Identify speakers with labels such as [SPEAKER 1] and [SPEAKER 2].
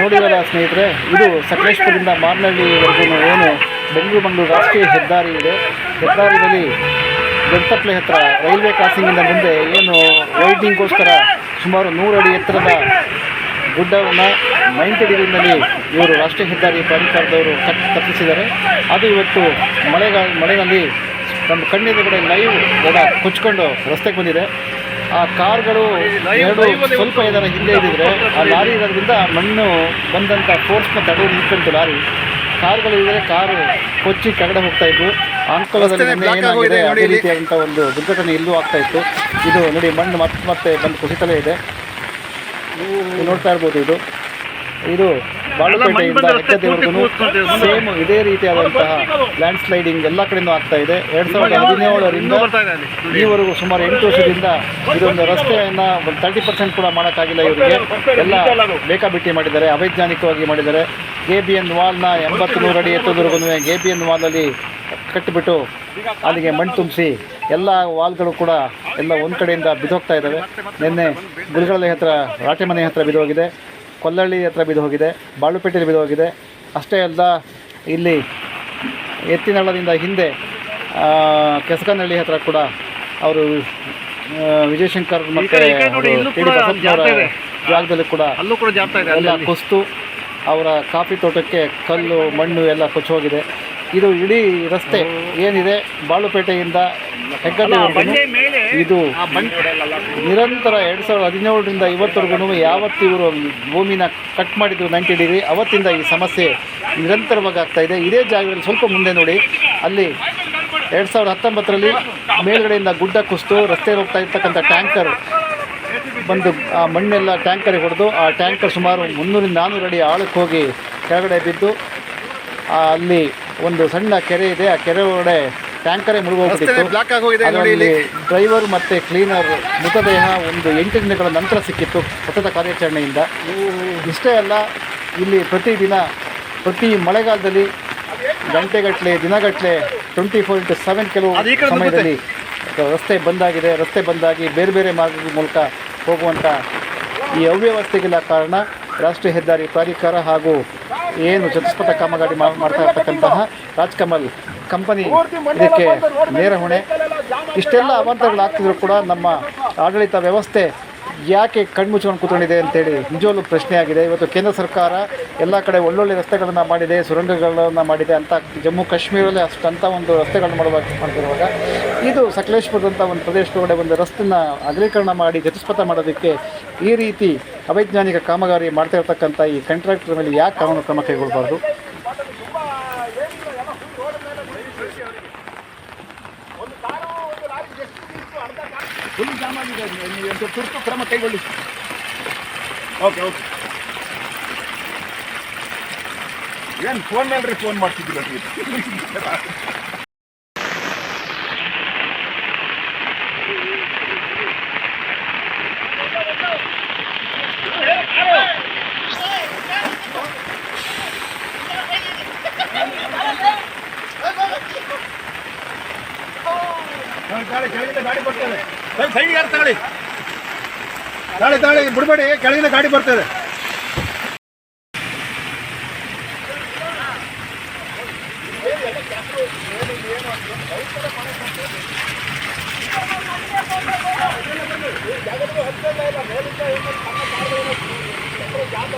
[SPEAKER 1] ನೋಡಿರಲ್ಲ ಸ್ನೇಹಿತರೆ, ಇದು ಸಕಲೇಶ್ಪುರದಿಂದ ಮಾರ್ನಹಳ್ಳಿವರೆಗೂ ಏನು ಬೆಂಗಳೂರು ಮಂಗಳೂರು ರಾಷ್ಟ್ರೀಯ ಹೆದ್ದಾರಿ ಇದೆ. ಹೆದ್ದಾರಿಯಲ್ಲಿ ದೊಡ್ಡಪ್ಲೆ ಹತ್ರ ರೈಲ್ವೆ ಕ್ರಾಸಿಂಗಿಂದ ಮುಂದೆ ಏನು ವೈಟಿಂಗ್ಗೋಸ್ಕರ ಸುಮಾರು ನೂರು ಅಡಿ ಎತ್ತರದ ಗುಡ್ಡವನ್ನು ನೈಂಟಿ ಡಿಗ್ರಿನಲ್ಲಿ ಇವರು ರಾಷ್ಟ್ರೀಯ ಹೆದ್ದಾರಿ ಪ್ರಾಧಿಕಾರದವರು ತಪ್ಪಿಸಿದ್ದಾರೆ. ಅದು ಇವತ್ತು ಮಳೆಗಾಲ ಮಳೆಯಲ್ಲಿ ನಮ್ಮ ಕಣ್ಣೆದುರುಗಡೆ ಲೈವ್ ಗಡ ಕೊಚ್ಕೊಂಡು ರಸ್ತೆಗೆ ಬಂದಿದೆ. ಆ ಕಾರ್ಗಳು ಎರಡು ಸ್ವಲ್ಪ ಏನಾರ ಹಿಂದೆ ಇದ್ದಿದ್ರೆ ಆ ಲಾರಿ ಇರೋದ್ರಿಂದ ಮಣ್ಣು ಬಂದಂಥ ಫೋರ್ಸ್ನ ತಡೆದು ನಿಂತು ಲಾರಿ. ಕಾರ್ಗಳು ಇದ್ದರೆ ಕಾರು ಕೊಚ್ಚಿ ಕೆಳಗಡೆ ಹೋಗ್ತಾ ಇದ್ವು. ಅಂಕೋಲದಲ್ಲಿ ನಿನ್ನೆ ಏನಾಗಿದೆ ಅದೇ ರೀತಿಯಾದಂಥ ಒಂದು ದುರ್ಘಟನೆ ಇಲ್ಲೂ ಆಗ್ತಾ ಇತ್ತು. ಇದು ನೋಡಿ ಮಣ್ಣು ಮತ್ತೆ ಮತ್ತೆ ಬಂದು ಕುಸಿತಲೇ ಇದೆ ನೋಡ್ತಾ ಇರ್ಬೋದು ಇದು. ಇದು ಬಾಳುಪೇಟೆಯಿಂದ ಲೆಕ್ಕದೇವರೆಗೂ ಸೇಮ್ ಇದೇ ರೀತಿಯಾದಂತಹ ಲ್ಯಾಂಡ್ ಸ್ಲೈಡಿಂಗ್ ಎಲ್ಲ ಕಡೆಯೂ ಆಗ್ತಾ ಇದೆ. ಎರಡ್ ಸಾವಿರದ ಹದಿನೇಳರಿಂದ ಈವರೆಗೂ ಸುಮಾರು ಎಂಟು ವರ್ಷದಿಂದ ಇದೊಂದು ರಸ್ತೆಯನ್ನು ಒಂದು ತರ್ಟಿ ಪರ್ಸೆಂಟ್ ಕೂಡ ಮಾಡೋಕ್ಕಾಗಿಲ್ಲ ಇವರಿಗೆ. ಎಲ್ಲ ಬೇಕಾಬಿಟ್ಟಿ ಮಾಡಿದ್ದಾರೆ ಅವೈಜ್ಞಾನಿಕವಾಗಿ ಮಾಡಿದ್ದಾರೆ. ಕೆ ಬಿ ಎನ್ ವಾಲ್ನ ಎಂಬತ್ತು ನೂರು ಅಡಿ ಎತ್ತೋದ್ವರೆಗೂ ಕೆ ಬಿ ಎನ್ ವಾಲಲ್ಲಿ ಕಟ್ಟಿಬಿಟ್ಟು ಅಲ್ಲಿಗೆ ಮಣ್ಣು ತುಂಬಿಸಿ ಎಲ್ಲ ವಾಲ್ಗಳು ಕೂಡ ಎಲ್ಲ ಒಂದು ಕಡೆಯಿಂದ ಬಿದ್ದೋಗ್ತಾ ಇದ್ದಾವೆ. ನಿನ್ನೆ ಗುರುಗಳಲ್ಲಿ ಹತ್ರ ರಾಟೆಮನೆ ಹತ್ರ ಬಿದ್ದೋಗಿದೆ. ಕೊಲ್ಲಳ್ಳಿ ಹತ್ರ ಬಿದ್ದು ಹೋಗಿದೆ ಬಾಳುಪೇಟೆಯಲ್ಲಿ ಬಿದ್ದು ಹೋಗಿದೆ. ಅಷ್ಟೇ ಅಲ್ಲ ಇಲ್ಲಿ ಎತ್ತಿನಳ್ಳದಿಂದ ಹಿಂದೆ ಕೆಸಕನಹಳ್ಳಿ ಹತ್ರ ಕೂಡ ಅವರು ವಿಜಯಶಂಕರ್ ಮತ್ತು. ಜಾಗದಲ್ಲಿ ಕೂಡ
[SPEAKER 2] ಅಲ್ಲೂ ಕೂಡ ಜಾರ್ತಾ
[SPEAKER 1] ಎಲ್ಲ ಕುಸ್ತು ಅವರ ಕಾಫಿ ತೋಟಕ್ಕೆ ಕಲ್ಲು ಮಣ್ಣು ಎಲ್ಲ ಕೊಚ್ಚೋಗಿದೆ ಇದು ಇಡೀ ರಸ್ತೆ ಏನಿದೆ ಬಾಳುಪೇಟೆಯಿಂದ
[SPEAKER 2] ಬಂಡೆ
[SPEAKER 1] ಇದು ನಿರಂತರ ಎರಡು ಸಾವಿರದ ಹದಿನೇಳರಿಂದ ಇವತ್ತರೆಗೂ ಯಾವತ್ತು ಇವರು ಭೂಮಿನ ಕಟ್ ಮಾಡಿದ್ರು ನೈಂಟಿ ಡಿಗ್ರಿ ಅವತ್ತಿಂದ ಈ ಸಮಸ್ಯೆ ನಿರಂತರವಾಗಿ ಆಗ್ತಾ ಇದೆ. ಇದೇ ಜಾಗದಲ್ಲಿ ಸ್ವಲ್ಪ ಮುಂದೆ ನೋಡಿ. ಅಲ್ಲಿ ಎರಡು ಸಾವಿರದ ಹತ್ತೊಂಬತ್ತರಲ್ಲಿ ಮೇಲ್ಗಡೆಯಿಂದ ಗುಡ್ಡ ಕುಸಿತು ರಸ್ತೆ ಹೋಗ್ತಾ ಇರ್ತಕ್ಕಂಥ ಟ್ಯಾಂಕರ್ ಬಂದು ಆ ಮಣ್ಣೆಲ್ಲ ಟ್ಯಾಂಕರ್ ಹೊಡೆದು ಆ ಟ್ಯಾಂಕರ್ ಸುಮಾರು ಮುನ್ನೂರಿಂದ ನಾನ್ನೂರು ಅಡಿ ಆಳಕ್ಕೆ ಹೋಗಿ ಕೆಳಗಡೆ ಬಿದ್ದು ಅಲ್ಲಿ ಒಂದು ಸಣ್ಣ ಕೆರೆ ಇದೆ. ಆ ಕೆರೆ ಒಳಗಡೆ ಟ್ಯಾಂಕರೇ ಮುಳುಗೋಗ್ಬಿಟ್ಟಿತ್ತು. ಡ್ರೈವರ್ ಮತ್ತು ಕ್ಲೀನರ್ ಮೃತದೇಹ ಒಂದು ಎಂಟು ದಿನಗಳ ನಂತರ ಸಿಕ್ಕಿತ್ತು ಸತತ ಕಾರ್ಯಾಚರಣೆಯಿಂದ. ಇಷ್ಟೇ ಅಲ್ಲ ಇಲ್ಲಿ ಪ್ರತಿದಿನ ಪ್ರತಿ ಮಳೆಗಾಲದಲ್ಲಿ ಗಂಟೆಗಟ್ಟಲೆ ದಿನಗಟ್ಟಲೆ ಟ್ವೆಂಟಿ ಫೋರ್ ಇಂಟು ಸೆವೆನ್ ಕೆಲವು ಸಮಯದಲ್ಲಿ ರಸ್ತೆ ಬಂದಾಗಿದೆ. ರಸ್ತೆ ಬಂದಾಗಿ ಬೇರೆ ಬೇರೆ ಮಾರ್ಗದ ಮೂಲಕ ಹೋಗುವಂಥ ಈ ಅವ್ಯವಸ್ಥೆಗೆಲ್ಲ ಕಾರಣ ರಾಷ್ಟ್ರೀಯ ಹೆದ್ದಾರಿ ಪ್ರಾಧಿಕಾರ ಹಾಗೂ ಏನು ಚತುಷ್ಪಥ ಕಾಮಗಾರಿ ಮಾಡ್ತಾ ಇರ್ತಕ್ಕಂತಹ ರಾಜ್ಕಮಲ್ ಕಂಪನಿ ಇದಕ್ಕೆ ನೇರ ಹೊಣೆ. ಇಷ್ಟೆಲ್ಲ ಅವಾಂತರಗಳಾಗ್ತಿದ್ರು ಕೂಡ ನಮ್ಮ ಆಡಳಿತ ವ್ಯವಸ್ಥೆ ಯಾಕೆ ಕಣ್ಮುಚ್ಕೊಂಡು ಕೂತ್ಕೊಂಡಿದೆ ಅಂತೇಳಿ ನಿಜವಾಗ್ಲೂ ಪ್ರಶ್ನೆ ಆಗಿದೆ. ಇವತ್ತು ಕೇಂದ್ರ ಸರ್ಕಾರ ಎಲ್ಲ ಕಡೆ ಒಳ್ಳೊಳ್ಳೆ ರಸ್ತೆಗಳನ್ನು ಮಾಡಿದೆ, ಸುರಂಗಗಳನ್ನು ಮಾಡಿದೆ ಅಂತ ಜಮ್ಮು ಕಾಶ್ಮೀರದಲ್ಲಿ ಅಷ್ಟಂಥ ಒಂದು ರಸ್ತೆಗಳನ್ನು ಮಾಡುವಾಗ ಮಾಡ್ತಿರುವಾಗ ಇದು ಸಕಲೇಶ್ಪುರದಂಥ ಒಂದು ಪ್ರದೇಶದೊಳಗಡೆ ಒಂದು ರಸ್ತೆನ ಅಗಲೀಕರಣ ಮಾಡಿ ಚತುಷ್ಪಥ ಮಾಡೋದಕ್ಕೆ ಈ ರೀತಿ ಅವೈಜ್ಞಾನಿಕ ಕಾಮಗಾರಿ ಮಾಡ್ತಾ ಇರ್ತಕ್ಕಂಥ ಈ ಕಾಂಟ್ರಾಕ್ಟರ್ ಮೇಲೆ ಯಾಕೆ ಕಾನೂನು ಕ್ರಮ ಕೈಗೊಳ್ಳಬಾರ್ದು?
[SPEAKER 2] ಜಾಮ್ ಆಗಿದೆ ತುರ್ತು ಕ್ರಮ ಕೈಗೊಳ್ಳಿ. ಓಕೆ ಓಕೆ ಏನು ಫೋನ್ ಮೇಲೆ ಫೋನ್ ಮಾಡ್ತಿದ್ದೀರ ನೀವು? ಗಾಡಿ ಕೆಳಗಿಂದ ಗಾಡಿ ಬರ್ತದೆ ಸೈಡ್ ಯಾರು ತಗೊಳ್ಳಿ? ತಾಳಿ ತಾಳಿ ಬಿಡಬೇಡಿ ಕೆಳಗಿನ ಗಾಡಿ ಬರ್ತದೆ ಜಾಗ